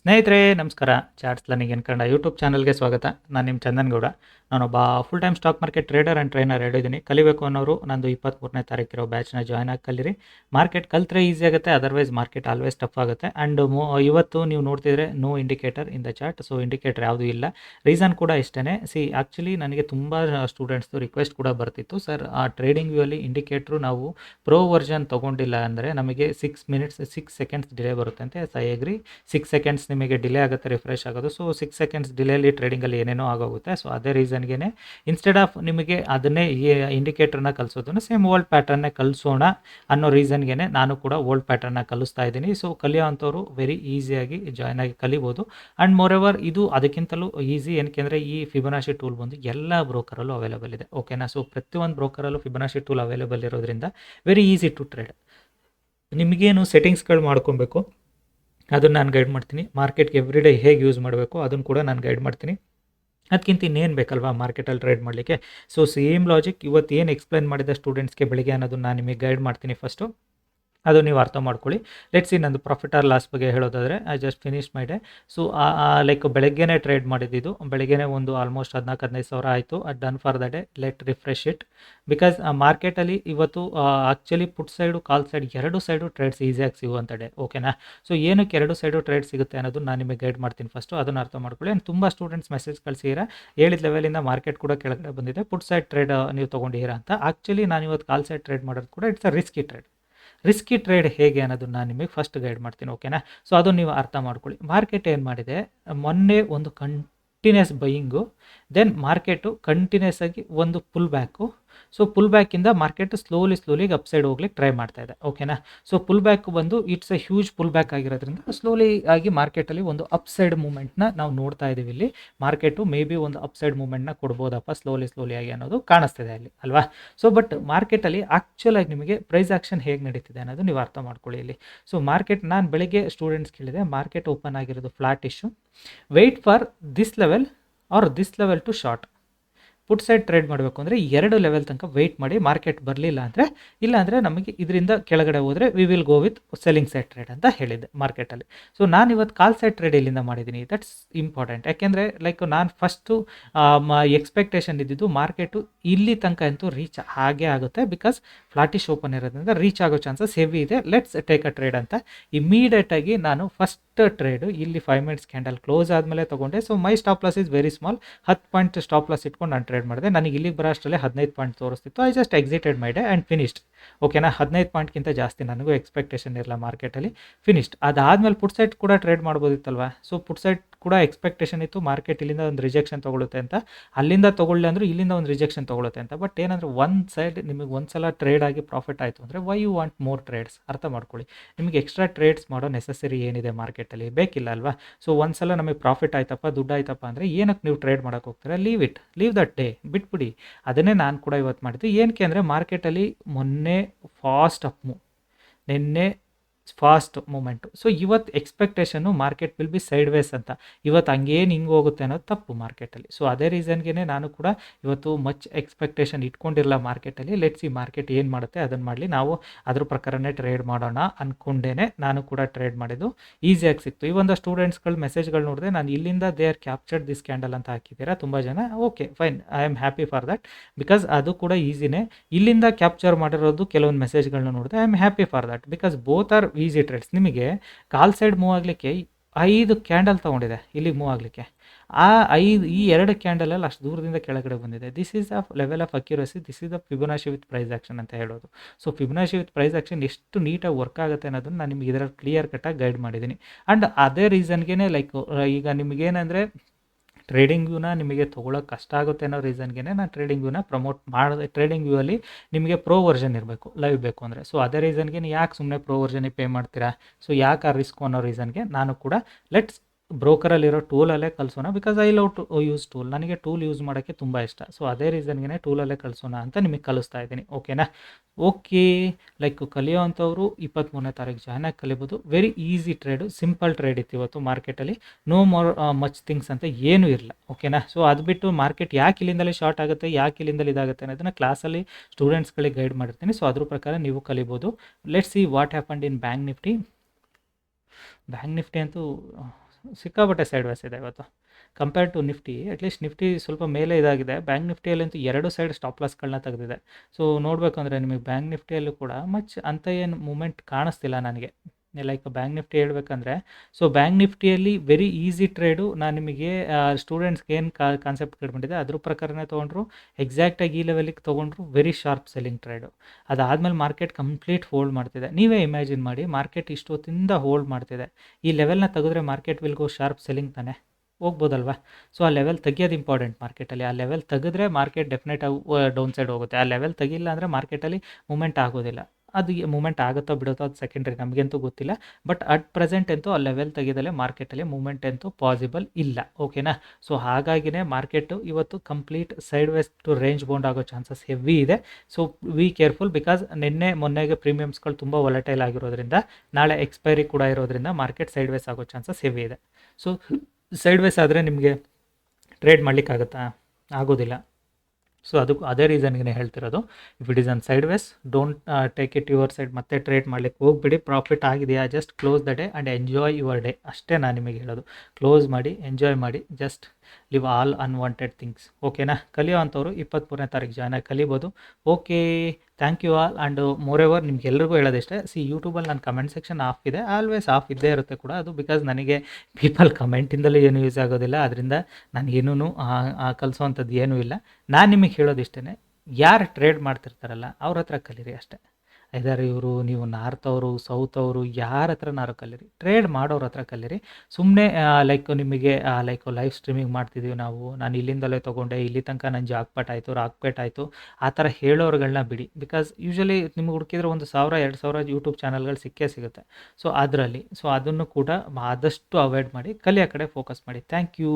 ಸ್ನೇಹಿತರೆ, ನಮಸ್ಕಾರ. Charts learning Kannada YouTube ಚಾನಲ್ಗೆ ಸ್ವಾಗತ. ನಾನು ನಿಮ್ಮ ಚಂದನ್ ಗೌಡ. ನಾನೊಬ್ಬ full time stock market trader and trainer ಹೇಳಿದ್ದೀನಿ. ಕಲಿಬೇಕು ಅನ್ನೋರು ನಂದು ಇಪ್ಪತ್ತ್ಮೂರನೇ ತಾರೀಕಿರೋ ಬ್ಯಾಚ್ನ ಜಾಯ್ನ್ ಆಗಿ ಕಲೀರಿ. ಮಾರ್ಕೆಟ್ ಕಲ್ತ್ರೆ ಈಸಿ ಆಗುತ್ತೆ ಅದರ್ವೈಸ್ ಮಾರ್ಕೆಟ್ ಆಲ್ವೇಸ್ ಟಫ್ ಆಗುತ್ತೆ. ಆ್ಯಂಡ್ ಇವತ್ತು ನೀವು ನೋಡ್ತಿದ್ರೆ no indicator in the chart so indicator ಯಾವುದೂ ಇಲ್ಲ. ರೀಸನ್ ಕೂಡ ಇಷ್ಟೇ ಸಿ ಆ್ಯಕ್ಚುಲಿ ನನಗೆ ತುಂಬ ಸ್ಟೂಡೆಂಟ್ಸ್ದು ರಿಕ್ವೆಸ್ಟ್ ಕೂಡ ಬರ್ತಿತ್ತು. ಸರ್ ಆ ಟ್ರೇಡಿಂಗ್ ವ್ಯೂ ಅಲ್ಲಿ ಇಂಡಿಕೇಟ್ರು ನಾವು ಪ್ರೋ ವರ್ಜನ್ ತೊಗೊಂಡಿಲ್ಲ ಅಂದರೆ ನಮಗೆ six minutes six seconds delay ಬರುತ್ತೆ ಅಂತ ಐ ಎಗ್ರಿ ಸಿಕ್ಸ್ ಸೆಕೆಂಡ್ಸ್ ನಿಮಗೆ ಡಿಲೇ ಆಗುತ್ತೆ ರಿಫ್ರೆಶ್ ಆಗೋದು. ಸೊ ಸಿಕ್ಸ್ ಸೆಕೆಂಡ್ಸ್ ಡಿಲೇಲಿ ಟ್ರೇಡಿಂಗಲ್ಲಿ ಏನೇನೋ ಆಗೋಗುತ್ತೆ. ಸೊ ಅದೇ ರೀಸನ್ಗೆ ಇನ್ಸ್ಟೆಡ್ ಆಫ್ ನಿಮಗೆ ಅದನ್ನೇ ಈ ಇಂಡಿಕೇಟರ್ನ ಕಲಿಸೋದನ್ನು ಸೇಮ್ ಓಲ್ಡ್ ಪ್ಯಾಟರ್ನೇ ಕಲಿಸೋಣ ಅನ್ನೋ ರೀಸನ್ಗೆ ನಾನು ಕೂಡ ಓಲ್ಡ್ ಪ್ಯಾಟರ್ನ ಕಲಿಸ್ತಾ ಇದ್ದೀನಿ. ಸೊ ಕಲಿಯೋವಂಥವ್ರು ವೆರಿ ಈಸಿಯಾಗಿ ಜಾಯ್ನ್ ಆಗಿ ಕಲಿಬೋದು. ಆ್ಯಂಡ್ ಮೋರ್ ಎವರ್ ಇದು ಅದಕ್ಕಿಂತಲೂ ಈಸಿ ಏನಕ್ಕೆಂದರೆ ಈ ಫಿಬನಾಶಿ ಟೂಲ್ ಬಂದು ಎಲ್ಲ ಬ್ರೋಕರಲ್ಲೂ ಅವೈಲೇಬಲ್ ಇದೆ. ಓಕೆನಾ ಸೊ ಪ್ರತಿಯೊಂದು ಬ್ರೋಕರಲ್ಲೂ ಫಿಬನಾಶಿ ಟೂಲ್ ಅವೈಲೇಬಲ್ ಇರೋದ್ರಿಂದ ವೆರಿ ಈಸಿ ಟು ಟ್ರೇಡ್ ನಿಮಗೇನು ಸೆಟ್ಟಿಂಗ್ಸ್ಗಳು ಮಾಡ್ಕೊಬೇಕು? ಅದನ್ನು ನಾನು ಗೈಡ್ ಮಾಡ್ತೀನಿ. ಮಾರ್ಕೆಟ್ಗೆ ಎವ್ರಿ ಡೇ ಹೇಗೆ ಯೂಸ್ ಮಾಡಬೇಕು ಅದನ್ನು ಕೂಡ ನಾನು ಗೈಡ್ ಮಾಡ್ತೀನಿ. ಅದಕ್ಕಿಂತ ಇನ್ನೇನು ಬೇಕಲ್ವಾ ಮಾರ್ಕೆಟಲ್ಲಿ ಟ್ರೇಡ್ ಮಾಡಲಿಕ್ಕೆ? ಸೊ ಸೇಮ್ ಲಾಜಿಕ್ ಇವತ್ತು ಏನು ಎಕ್ಸ್ಪ್ಲೈನ್ ಮಾಡಿದ ಸ್ಟೂಡೆಂಟ್ಸ್ಗೆ ಬೆಳಿಗ್ಗೆ ಅನ್ನೋದನ್ನು ನಾನು ನಿಮಗೆ ಗೈಡ್ ಮಾಡ್ತೀನಿ ಫಸ್ಟು ಅದು ನೀವು ಅರ್ಥ ಮಾಡ್ಕೊಳ್ಳಿ. ಲೆಟ್ಸ್ ಸಿ ನಂದು ಪ್ರಾಫಿಟ್ ಆರ್ ಲಾಸ್ ಬಗ್ಗೆ ಹೇಳೋದಾದರೆ I just finish my day so like ಬೆಳಗ್ಗೆನೇ ಟ್ರೇಡ್ ಮಾಡಿದ್ದು ಬೆಳಗ್ಗೆನೇ ಒಂದು ಆಲ್ಮೋಸ್ಟ್ ಹದಿನಾಲ್ಕು, ಹದಿನೈದು ಸಾವಿರ ಆಯಿತು. Done for the day let refresh it because ಮಾರ್ಕೆಟಲ್ಲಿ ಇವತ್ತು actually put side call side ಎರಡು ಸೈಡು ಟ್ರೇಡ್ಸ್ ಈಸಿಯಾಗಿ ಸಿಗುವಂಥ ಡೇ ಓಕೆನಾ ಸೊ ಏನಕ್ಕೆ ಎರಡು ಸೈಡು ಟ್ರೇಡ್ ಸಿಗುತ್ತೆ ಅನ್ನೋದು ನಾನು ನಿಮಗೆ ಗೈಡ್ ಮಾಡ್ತೀನಿ ಫಸ್ಟು ಅದನ್ನು ಅರ್ಥ ಮಾಡ್ಕೊಳ್ಳಿ. ಆ್ಯಂಡ್ ತುಂಬ ಸ್ಟೂಡೆಂಟ್ಸ್ ಮೆಸೇಜ್ ಕಳಿಸಿರ ಹೇಳಿದ ಲೆವೆಲಿಂದ ಮಾರ್ಕೆಟ್ ಕೂಡ ಕೆಳಗಡೆ ಬಂದಿದೆ. ಪುಟ್ ಸೈಡ್ ಟ್ರೇಡ್ ನೀವು ತೊಗೊಂಡಿರ ಅಂತ. ಆ್ಯಕ್ಚುಲಿ ನಾನು ಇವತ್ತು ಕಾಲ್ ಸೈಡ್ ಟ್ರೇಡ್ ಮಾಡೋದು ಕೂಡ it's a risky trade risky trade ಹೇಗೆ ಅನ್ನೋದನ್ನ ನಾನು ನಿಮಗೆ ಫಸ್ಟ್ ಗೈಡ್ ಮಾಡ್ತೀನಿ ಓಕೆನಾ ಸೊ ಅದು ನೀವು ಅರ್ಥ ಮಾಡ್ಕೊಳ್ಳಿ. ಮಾರ್ಕೆಟ್ ಏನು ಮಾಡಿದೆ? ಮೊನ್ನೆ ಒಂದು continuous buying then market continuous ಆಗಿ ಒಂದು ಪುಲ್ ಬ್ಯಾಕು ಸೊ ಪುಲ್ ಬ್ಯಾಕಿಂದ ಮಾರ್ಕೆಟ್ ಸ್ಲೋಲಿ ಸ್ಲೋಲಿ ಅಪ್ಸೈಡ್ ಹೋಗ್ಲಿಕ್ಕೆ ಟ್ರೈ ಮಾಡ್ತಾ ಇದೆ. ಓಕೆನಾ ಸೊ ಪುಲ್ ಬ್ಯಾಕ್ ಬಂದು it's a huge pull back ಆಗಿರೋದ್ರಿಂದ ಸ್ಲೋಲಿ ಆಗಿ ಮಾರ್ಕೆಟಲ್ಲಿ ಒಂದು ಅಪ್ಸೈಡ್ ಮೂಮೆಂಟ್ನ ನಾವು ನೋಡ್ತಾ ಇದ್ದೀವಿ ಇಲ್ಲಿ. ಮಾರ್ಕೆಟು ಮೇ ಬಿ ಒಂದು ಅಪ್ಸೈಡ್ ಮೂಮೆಂಟ್ನ ಕೊಡ್ಬೋದಪ್ಪ ಸ್ಲೋಲಿ ಸ್ಲೋಲಿ ಆಗಿ ಅನ್ನೋದು ಕಾಣಿಸ್ತಿದೆ ಅಲ್ಲಿ, ಅಲ್ವಾ? ಸೊ ಬಟ್ ಮಾರ್ಕೆಟಲ್ಲಿ ಆ್ಯಕ್ಚುಲ್ ಆಗಿ ನಿಮಗೆ ಪ್ರೈಸ್ ಆಕ್ಷನ್ ಹೇಗೆ ನಡೀತಿದೆ ಅನ್ನೋದು ನೀವು ಅರ್ಥ ಮಾಡ್ಕೊಳ್ಳಿ ಇಲ್ಲಿ. ಸೊ ಮಾರ್ಕೆಟ್ ನಾನು ಬೆಳಿಗ್ಗೆ ಸ್ಟೂಡೆಂಟ್ಸ್ ಕೇಳಿದೆ ಮಾರ್ಕೆಟ್ ಓಪನ್ ಆಗಿರೋದು flat issue wait for this level or this level to short put side trade ಮಾಡಬೇಕು ಅಂದರೆ ಎರಡು ಲೆವೆಲ್ ತನಕ ವೆಯ್ಟ್ ಮಾಡಿ ಮಾರ್ಕೆಟ್ ಬರಲಿಲ್ಲ ಅಂದರೆ, ಇಲ್ಲ ಅಂದರೆ ನಮಗೆ ಇದರಿಂದ ಕೆಳಗಡೆ ಹೋದರೆ we will go with selling side trade ಅಂತ ಹೇಳಿದ್ದೆ ಮಾರ್ಕೆಟಲ್ಲಿ ಸೊ ನಾನು ಇವತ್ತು ಕಾಲ್ ಸೈಡ್ ಟ್ರೇಡ್ ಇಲ್ಲಿಂದ ಮಾಡಿದ್ದೀನಿ. ದಟ್ಸ್ ಇಂಪಾರ್ಟೆಂಟ್ ಯಾಕೆಂದರೆ ಲೈಕ್ ನಾನು ಫಸ್ಟು ಎಕ್ಸ್ಪೆಕ್ಟೇಷನ್ ಇದ್ದಿದ್ದು ಮಾರ್ಕೆಟು ಇಲ್ಲಿ ತನಕ ಅಂತೂ ರೀಚ್ ಹಾಗೆ ಆಗುತ್ತೆ ಬಿಕಾಸ್ ಫ್ಲಾಟಿಶ್ ಓಪನ್ ಇರೋದ್ರಿಂದ ರೀಚ್ ಆಗೋ ಚಾನ್ಸಸ್ ಹೆವಿ ಇದೆ. ಲೆಟ್ಸ್ ಟೇಕ್ ಅ ಟ್ರೇಡ್ ಅಂತ ಇಮಿಡಿಯೇಟಾಗಿ ನಾನು ಫಸ್ಟ್ ಟ್ರೇಡು ಇಲ್ಲಿ ಫೈವ್ ಮಿನಿಟ್ಸ್ ಕ್ಯಾಂಡಲ್ ಕ್ಲೋಸ್ ಆದಮೇಲೆ ತೊಗೊಂಡೆ. So my stop loss is very small ಹತ್ತು ಪಾಯಿಂಟ್ ಸ್ಟಾಪ್ ಲಾಸ್ ಇಟ್ಕೊಂಡು ನಾನು ಟ್ರೇಡ್ ಮಾಡಿದೆ. ನನಗೆ ಇಲ್ಲಿಗೆ ಬರೋ ಅಷ್ಟರಲ್ಲಿ ಹದಿನೈದು point ತೋರಿಸ್ತಿತ್ತು. I just exited my day and finished ಓಕೆನಾ ಹದಿನೈದು ಪಾಯಿಂಟ್ಗಿಂತ ಜಾಸ್ತಿ ನನಗೂ ಎಕ್ಸ್ಪೆಕ್ಟೇಷನ್ ಇರಲ್ಲ ಮಾರ್ಕೆಟಲ್ಲಿ ಫಿನಿಶ್ಡ್ ಅದಾದಮೇಲೆ ಪುಟ್ ಸೈಟ್ ಕೂಡ ಟ್ರೇಡ್ ಮಾಡ್ಬೋದಿತ್ತಲ್ವಾ? ಸೊ ಪುಟ್ ಸೈಡ್ ಕೂಡ ಎಕ್ಸ್ಪೆಕ್ಟೇಷನ್ ಇತ್ತು ಮಾರ್ಕೆಟ್ ಇಲ್ಲಿಂದ ಒಂದು ರಿಜೆಕ್ಷನ್ ತೊಗೊಳುತ್ತೆ ಅಂತ. ಅಲ್ಲಿಂದ ತೊಗೊಳ್ಳಿ ಅಂದರೆ ಇಲ್ಲಿಂದ ಒಂದು ರಿಜೆಕ್ಷನ್ ತೊಗೊಳುತ್ತೆ ಅಂತ. ಬಟ್ ಏನಂದರೆ ಒಂದು ಸೈಡ್ ನಿಮಗೆ ಒಂದು ಸಲ ಟ್ರೇಡ್ ಆಗಿ ಪ್ರಾಫಿಟ್ ಆಯಿತು ಅಂದರೆ why you want more trades ಅರ್ಥ ಮಾಡ್ಕೊಳ್ಳಿ. ನಿಮಗೆ ಎಕ್ಸ್ಟ್ರಾ ಟ್ರೇಡ್ಸ್ ಮಾಡೋ ನೆಸಸರಿ ಏನಿದೆ ಮಾರ್ಕೆಟಲ್ಲಿ ಬೇಕಿಲ್ಲ ಅಲ್ವಾ? ಸೊ ಒಂದು ಸಲ ನಮಗೆ ಪ್ರಾಫಿಟ್ ಆಯ್ತಪ್ಪ, ದುಡ್ಡು ಆಯ್ತಪ್ಪ ಅಂದರೆ ಏನಕ್ಕೆ ನೀವು ಟ್ರೇಡ್ ಮಾಡೋಕ್ಕೆ ಹೋಗ್ತೀರಾ? Leave it leave that day ಬಿಟ್ಬಿಡಿ. ಅದನ್ನೇ ನಾನು ಕೂಡ ಇವತ್ತು ಮಾಡಿದ್ದು. ಏನಕ್ಕೆ ಅಂದರೆ ಮಾರ್ಕೆಟಲ್ಲಿ ಮೊನ್ನೆ ಫಾಸ್ಟ್ ಅಪ್ ಮೂವ್ ನಿನ್ನೆ ಫಾಸ್ಟ್ ಮೂಮೆಂಟು ಸೊ ಇವತ್ತು expectation market will be sideways ಅಂತ. ಇವತ್ತು ಹಂಗೇನು ಹಿಂಗೆ ಹೋಗುತ್ತೆ ಅನ್ನೋದು ತಪ್ಪು ಮಾರ್ಕೆಟಲ್ಲಿ ಸೊ ಅದೇ ರೀಸನ್ಗೆ ನಾನು ಕೂಡ ಇವತ್ತು ಮಚ್ ಎಕ್ಸ್ಪೆಕ್ಟೇಷನ್ ಇಟ್ಕೊಂಡಿರಲ್ಲ ಮಾರ್ಕೆಟಲ್ಲಿ ಲೆಟ್ಸ್ ಈ ಮಾರ್ಕೆಟ್ ಏನು ಮಾಡುತ್ತೆ ಅದನ್ನು ಮಾಡಲಿ. ನಾವು ಅದ್ರ ಪ್ರಕಾರನೇ ಟ್ರೇಡ್ ಮಾಡೋಣ ಅಂದ್ಕೊಂಡೇ ನಾನು ಕೂಡ ಟ್ರೇಡ್ ಮಾಡಿದ್ದು. ಈಸಿಯಾಗಿ ಸಿಕ್ತು. ಈ ಒಂದು ಸ್ಟೂಡೆಂಟ್ಸ್ಗಳು ಮೆಸೇಜ್ಗಳು ನೋಡಿದೆ ನಾನು ಇಲ್ಲಿಂದ they are captured this candle ಅಂತ ಹಾಕಿದ್ದೀರಾ? ತುಂಬ ಜನ okay fine I am happy for that because ಅದು ಕೂಡ ಈಸಿನೇ ಇಲ್ಲಿಂದ ಕ್ಯಾಪ್ಚರ್ ಮಾಡಿರೋದು ಕೆಲವೊಂದು ಮೆಸೇಜ್ಗಳನ್ನ ನೋಡಿದೆ I am happy for that because both are easy trades. ನಿಮಗೆ ಕಾಲ್ ಸೈಡ್ ಮೂವ್ ಆಗಲಿಕ್ಕೆ ಐದು ಕ್ಯಾಂಡಲ್ ತೊಗೊಂಡಿದೆ, ಇಲ್ಲಿಗೆ ಮೂವ್ ಆಗಲಿಕ್ಕೆ. ಆ ಐದು, ಈ ಎರಡು ಕ್ಯಾಂಡಲಲ್ಲಿ ಅಷ್ಟು ದೂರದಿಂದ ಕೆಳಗಡೆ ಬಂದಿದೆ. This is a level of accuracy this is the Fibonacci with price action ಅಂತ ಹೇಳೋದು. So Fibonacci with price action ಎಷ್ಟು ನೀಟಾಗಿ ವರ್ಕ್ ಆಗುತ್ತೆ ಅನ್ನೋದನ್ನು ನಾನು ನಿಮಗೆ ಇದರಲ್ಲಿ ಕ್ಲಿಯರ್ ಕಟ್ಟಾಗಿ ಗೈಡ್ ಮಾಡಿದ್ದೀನಿ. ಆ್ಯಂಡ್ ಅದೇ ರೀಸನ್ಗೆ ಲೈಕ್ ಈಗ ನಿಮಗೇನಂದರೆ ಟ್ರೇಡಿಂಗ್ ವ್ಯೂನ ನಿಮಗೆ ತೊಗೊಳಕ್ಕೆ ಕಷ್ಟ ಆಗುತ್ತೆ ಅನ್ನೋ ರೀಸನ್ಗೆ ನಾನು ಟ್ರೇಡಿಂಗ್ ವ್ಯೂನ ಪ್ರಮೋಟ್ ಮಾಡಿದೆ ಟ್ರೇಡಿಂಗ್ ವ್ಯೂ ಅಲ್ಲಿ ನಿಮಗೆ ಪ್ರೋ ವರ್ಷನ್ ಇರಬೇಕು ಲೈವ್ ಬೇಕು ಅಂದರೆ. ಸೊ ಅದೇ ರೀಸನ್ಗೆ ಯಾಕೆ ಸುಮ್ಮನೆ ಪ್ರೋ ವರ್ಷನಿಗೆ ಪೇ ಮಾಡ್ತೀರಾ? ಸೊ ಯಾಕೆ ಆ ರಿಸ್ಕ್ ಅನ್ನೋ ರೀಸನ್ಗೆ ನಾನು ಕೂಡ ಲೆಟ್ಸ್ ಬ್ರೋಕರಲ್ಲಿರೋ ಟೂಲಲ್ಲೇ ಕಲಿಸೋಣ because I love to use tool ನನಗೆ ಟೂಲ್ ಯೂಸ್ ಮಾಡೋಕ್ಕೆ ತುಂಬ ಇಷ್ಟ. ಸೊ ಅದೇ ರೀಸನ್ಗೆ ಟೂಲಲ್ಲೇ ಕಲಿಸೋಣ ಅಂತ ನಿಮಗೆ ಕಲಿಸ್ತಾ ಇದ್ದೀನಿ. ಓಕೆನಾ ಓಕೆ ಲೈಕ್ ಕಲಿಯೋ ಅಂಥವ್ರು ಇಪ್ಪತ್ತ್ಮೂರನೇ ತಾರೀಕು ಜಾಯ್ನ್ ಆಗಿ ಕಲಿಬೋದು. Very easy trade simple trade ಇತ್ತು ಇವತ್ತು ಮಾರ್ಕೆಟಲ್ಲಿ ನೋ ಮೋರ್ ಮಚ್ ಥಿಂಗ್ಸ್ ಅಂತ ಏನೂ ಇರಲ್ಲ ಓಕೆನಾ ಸೊ ಅದು ಬಿಟ್ಟು ಮಾರ್ಕೆಟ್ ಯಾಕೆ ಇಲ್ಲಿಂದಲೇ ಶಾರ್ಟ್ ಆಗುತ್ತೆ, ಯಾಕೆ ಇಲ್ಲಿಂದಲೇ ಇದಾಗುತ್ತೆ ಅನ್ನೋದನ್ನು ಕ್ಲಾಸಲ್ಲಿ ಸ್ಟೂಡೆಂಟ್ಸ್ಗಳಿಗೆ ಗೈಡ್ ಮಾಡಿರ್ತೀನಿ. ಸೊ ಅದ್ರ ಪ್ರಕಾರ ನೀವು ಕಲಿಬೋದು. Let's see what happened in bank Nifty bank Nifty ಅಂತೂ ಸಿಕ್ಕಾಪಟ್ಟೆ ಸೈಡ್ ವೈಸ್ ಇದೆ ಇವತ್ತು. Compare to Nifty at least Nifty ಸ್ವಲ್ಪ ಮೇಲೆ ಇದಾಗಿದೆ. ಬ್ಯಾಂಕ್ ನಿಫ್ಟಿಯಲ್ಲಂತೂ ಎರಡು ಸೈಡ್ ಸ್ಟಾಪ್ ಲಾಸ್ಗಳನ್ನ ತೆಗೆದಿದೆ. ಸೊ ನೋಡಬೇಕಂದ್ರೆ ನಿಮಗೆ ಬ್ಯಾಂಕ್ ನಿಫ್ಟಿಯಲ್ಲೂ ಕೂಡ ಮಚ್ ಅಂತ ಏನು ಮೂಮೆಂಟ್ ಕಾಣಿಸ್ತಿಲ್ಲ ನನಗೆ. ಲೈಕ್ ಬ್ಯಾಂಕ್ ನಿಫ್ಟಿ ಹೇಳಬೇಕಂದ್ರೆ ಸೊ ಬ್ಯಾಂಕ್ ನಿಫ್ಟಿಯಲ್ಲಿ ವೆರಿ ಈಸಿ ಟ್ರೇಡು ನಾನು ನಿಮಗೆ ಸ್ಟೂಡೆಂಟ್ಸ್ಗೆ ಏನು ಕಾನ್ಸೆಪ್ಟ್ ಕೇಳ್ಬಿಟ್ಟಿದೆ ಅದ್ರ ಪ್ರಕಾರನೇ ತೊಗೊಂಡ್ರು ಎಕ್ಸಾಕ್ಟಾಗಿ ಈ ಲೆವೆಲಿಗೆ ತೊಗೊಂಡ್ರು ವೆರಿ ಶಾರ್ಪ್ ಸೆಲ್ಲಿಂಗ್ ಟ್ರೇಡು ಅದಾದಮೇಲೆ ಮಾರ್ಕೆಟ್ ಕಂಪ್ಲೀಟ್ ಹೋಲ್ಡ್ ಮಾಡ್ತಿದೆ. ನೀವೇ ಇಮ್ಯಾಜಿನ್ ಮಾಡಿ ಮಾರ್ಕೆಟ್ ಇಷ್ಟೊತ್ತಿಂದ ಹೋಲ್ಡ್ ಮಾಡ್ತಿದೆ. ಈ ಲೆವೆಲ್ನ ತೆಗೆದ್ರೆ market will go sharp selling ತಾನೆ? ಹೋಗ್ಬೋದಲ್ವಾ? ಸೊ ಆ ಲೆವೆಲ್ ತೆಗಿಯೋದು ಇಂಪಾರ್ಟೆಂಟ್ ಮಾರ್ಕೆಟಲ್ಲಿ ಆ ಲೆವೆಲ್ ತೆಗೆದ್ರೆ ಮಾರ್ಕೆಟ್ ಡೆಫಿನೆಟ್ ಡೌನ್ ಸೈಡ್ ಹೋಗುತ್ತೆ. ಆ ಲೆವೆಲ್ ತೆಗಿಲ್ಲ ಅಂದರೆ ಮಾರ್ಕೆಟಲ್ಲಿ ಮೂಮೆಂಟ್ ಆಗೋದಿಲ್ಲ. ಅದು ಮೂಮೆಂಟ್ ಆಗುತ್ತೋ ಬಿಡುತ್ತೋ ಅದು ಸೆಕೆಂಡ್ರಿ ನಮಗಂತೂ ಗೊತ್ತಿಲ್ಲ. ಬಟ್ ಅಟ್ ಪ್ರೆಸೆಂಟ್ ಅಂತೂ ಆ ಲೆವೆಲ್ ತೆಗೆದಲ್ಲೇ ಮಾರ್ಕೆಟಲ್ಲಿ ಮೂಮೆಂಟ್ ಅಂತೂ ಪಾಸಿಬಲ್ ಇಲ್ಲ. ಓಕೆನಾ ಸೊ ಹಾಗಾಗಿನೇ ಮಾರ್ಕೆಟು ಇವತ್ತು complete sideways to range bound ಆಗೋ ಚಾನ್ಸಸ್ ಹೆವಿ ಇದೆ. ಸೊ ವಿ ಕೇರ್ಫುಲ್ ಬಿಕಾಸ್ ನಿನ್ನೆ ಮೊನ್ನೆಗೆ ಪ್ರೀಮಿಯಮ್ಸ್ಗಳು ತುಂಬ ಒಲಟೈಲ್ ಆಗಿರೋದ್ರಿಂದ, ನಾಳೆ ಎಕ್ಸ್ಪೈರಿ ಕೂಡ ಇರೋದ್ರಿಂದ ಮಾರ್ಕೆಟ್ ಸೈಡ್ ವೇಸ್ ಆಗೋ ಚಾನ್ಸಸ್ ಹೆವಿ ಇದೆ. ಸೊ ಸೈಡ್ ವೇಸ್ ಆದರೆ ನಿಮಗೆ ಟ್ರೇಡ್ ಮಾಡಲಿಕ್ಕಾಗತ್ತಾ? ಆಗೋದಿಲ್ಲ. ಸೊ ಅದಕ್ಕೂ ಅದೇ ರೀಸನ್ಗೆ ಹೇಳ್ತಿರೋದು if it is on sideways don't take it your side ಮತ್ತೆ ಟ್ರೇಡ್ ಮಾಡ್ಲಿಕ್ಕೆ ಹೋಗ್ಬಿಡಿ ಪ್ರಾಫಿಟ್ ಆಗಿದೆಯಾ just close the day and enjoy your day ಅಷ್ಟೇ ನಾನು ನಿಮಗೆ ಹೇಳೋದು. ಕ್ಲೋಸ್ ಮಾಡಿ ಎಂಜಾಯ್ ಮಾಡಿ just leave all unwanted things ಓಕೆನಾ ಕಲಿಯೋ ಅಂಥವ್ರು ಇಪ್ಪತ್ತ್ಮೂರನೇ ತಾರೀಕು ಜಾಯ್ನ್ ಆಗಿ ಕಲಿಬೋದು. Okay thank you all and moreover ನಿಮ್ಗೆ ಎಲ್ರಿಗೂ ಹೇಳೋದಿಷ್ಟೇ ಸಿ ಯೂಟ್ಯೂಬಲ್ಲಿ ನನ್ನ ಕಮೆಂಟ್ ಸೆಕ್ಷನ್ ಆಫ್ ಇದೆ. ಆಲ್ವೇಸ್ ಆಫ್ ಇದ್ದೇ ಇರುತ್ತೆ ಕೂಡ. ಅದು ಬಿಕಾಸ್ ನನಗೆ ಪೀಪಲ್ ಕಮೆಂಟಿಂದಲೂ ಏನು ಯೂಸ್ ಆಗೋದಿಲ್ಲ. ಅದರಿಂದ ನಾನು ಏನೂ ಕಲಿಸೋವಂಥದ್ದು ಏನೂ ಇಲ್ಲ. ನಾನು ನಿಮಗೆ ಹೇಳೋದಿಷ್ಟೇ ಯಾರು ಟ್ರೇಡ್ ಮಾಡ್ತಿರ್ತಾರಲ್ಲ, ಅವ್ರ ಹತ್ರ ಕಲೀರಿ ಅಷ್ಟೇ. ಐದಾರು ಇವರು, ನೀವು ನಾರ್ತ್ ಅವರು ಸೌತ್ ಅವರು ಯಾರ ಹತ್ರನಾರು ಕಲೀರಿ ಟ್ರೇಡ್ ಮಾಡೋರ ಹತ್ರ ಕಲೀರಿ ಸುಮ್ಮನೆ ಲೈಕ್ ನಿಮಗೆ ಲೈಕ್ ಲೈವ್ ಸ್ಟ್ರೀಮಿಂಗ್ ಮಾಡ್ತಿದ್ದೀವಿ ನಾವು. ನಾನು ಇಲ್ಲಿಂದಲೇ ತೊಗೊಂಡೆ, ಇಲ್ಲಿ ತನಕ ನನ್ನ ಜಾಗ್ಪಟ್ ಆಯಿತು, ರಾಕ್ಪೇಟ್ ಆಯಿತು. ಆ ಥರ ಹೇಳೋರುಗಳನ್ನ ಬಿಡಿ. ಬಿಕಾಸ್ ಯೂಶ್ವಲಿ ನಿಮ್ಗೆ ಹುಡುಕಿದ್ರೆ ಒಂದು ಸಾವಿರ, ಎರಡು ಸಾವಿರ ಯೂಟ್ಯೂಬ್ ಚಾನಲ್ಗಳು ಸಿಕ್ಕೇ ಸಿಗುತ್ತೆ. ಸೊ ಅದರಲ್ಲಿ ಸೊ ಅದನ್ನು ಕೂಡ ಆದಷ್ಟು ಅವಾಯ್ಡ್ ಮಾಡಿ ಕಲಿಯೋ ಕಡೆ ಫೋಕಸ್ ಮಾಡಿ. Thank you